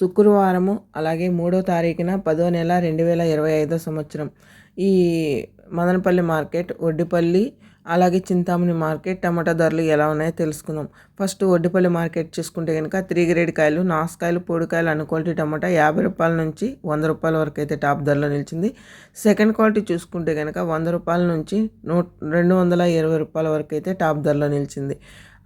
శుక్రవారము అలాగే మూడో తారీఖున పదో నెల రెండు వేల ఇరవై ఐదో సంవత్సరం. ఈ మదనపల్లి మార్కెట్ ఒడ్డిపల్లి అలాగే చింతామణి మార్కెట్ టమాటా ధరలు ఎలా ఉన్నాయో తెలుసుకుందాం. ఫస్ట్ ఒడ్డిపల్లి మార్కెట్ చూసుకుంటే కనుక త్రీ గ్రేడ్ కాయలు నాసుకాయలు పొడికాయలు అను క్వాలిటీ టమాటా యాభై రూపాయల నుంచి వంద రూపాయల వరకు అయితే టాప్ ధరలో నిలిచింది. సెకండ్ క్వాలిటీ చూసుకుంటే కనుక వంద రూపాయల నుంచి నూ రెండు వందల ఇరవై రూపాయల వరకు అయితే టాప్ ధరలో నిలిచింది.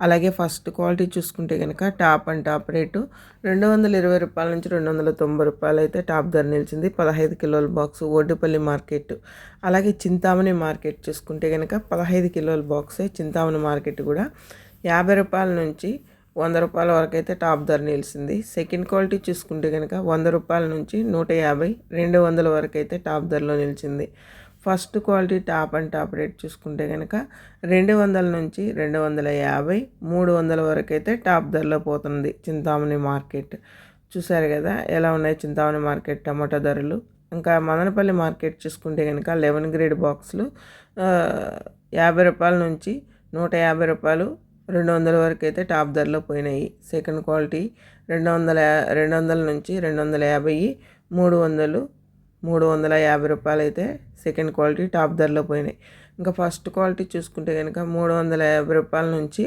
అలాగే ఫస్ట్ క్వాలిటీ చూసుకుంటే కనుక టాప్ అండ్ టాప్ రేటు రెండు వందల ఇరవై రూపాయల నుంచి రెండు వందల తొంభై రూపాయలు అయితే టాప్ ధర నిలిచింది. పదహైదు కిలోల బాక్స్ ఓడిపల్లి మార్కెట్. అలాగే చింతామణి మార్కెట్ చూసుకుంటే కనుక పదహైదు కిలోల బాక్సే చింతామణి మార్కెట్ కూడా. యాభై రూపాయల నుంచి వంద రూపాయల వరకు అయితే టాప్ ధర నిలిచింది. సెకండ్ క్వాలిటీ చూసుకుంటే కనుక వంద రూపాయల నుంచి నూట యాభై రెండు వందల వరకు అయితే టాప్ ధరలో నిలిచింది. First quality top and top rate చూసుకుంటే కనుక రెండు వందల నుంచి రెండు వందల యాభై మూడు వందల వరకు అయితే టాప్ ధరలో పోతుంది చింతామణి మార్కెట్. చూసారు కదా ఎలా ఉన్నాయి చింతామణి మార్కెట్ టమాటా ధరలు? ఇంకా మదనపల్లి మార్కెట్ చూసుకుంటే కనుక లెవెన్ గ్రేడ్ బాక్సులు యాభై రూపాయల నుంచి నూట యాభై రూపాయలు రెండు వందల వరకు అయితే టాప్ ధరలో పోయినాయి. సెకండ్ క్వాలిటీ రెండు వందల యా- రెండు వందల నుంచి రెండు వందల యాభై మూడు వందలు మూడు వందల యాభై రూపాయలు అయితే సెకండ్ క్వాలిటీ టాప్ ధరలో పోయినాయి. ఇంకా ఫస్ట్ క్వాలిటీ చూసుకుంటే కనుక మూడు వందల యాభై రూపాయల నుంచి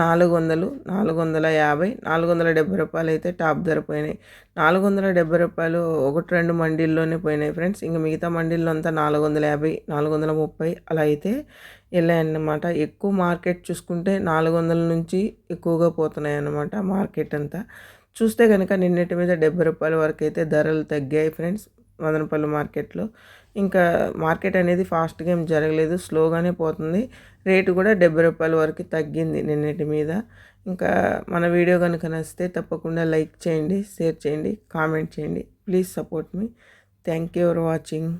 నాలుగు వందలు నాలుగు వందల యాభై నాలుగు వందల డెబ్బై రూపాయలు అయితే టాప్ ధర పోయినాయి. నాలుగు వందల డెబ్బై రూపాయలు ఒకటి రెండు మండీల్లోనే పోయినాయి ఫ్రెండ్స్. ఇంకా మిగతా మండీల్లో అంతా నాలుగు వందల యాభై నాలుగు వందల ముప్పై అలా అయితే వెళ్ళాయన్నమాట. ఎక్కువ మార్కెట్ చూసుకుంటే నాలుగు వందల నుంచి ఎక్కువగా పోతున్నాయి అన్నమాట మార్కెట్ అంతా. చూస్తే కనుక నిన్నటి మీద డెబ్బై రూపాయల వరకు అయితే ధరలు తగ్గాయి ఫ్రెండ్స్. మదనపల్లి మార్కెట్లో. ఇంకా మార్కెట్ అనేది ఫాస్ట్గా ఏం జరగలేదు. స్లోగానే పోతుంది. రేటు కూడా డెబ్బై రూపాయల వరకు తగ్గింది నిన్నటి మీద. ఇంకా మన వీడియో కనుక నచ్చితే తప్పకుండా లైక్ చేయండి షేర్ చేయండి కామెంట్ చేయండి. Please support me. Thank you for watching.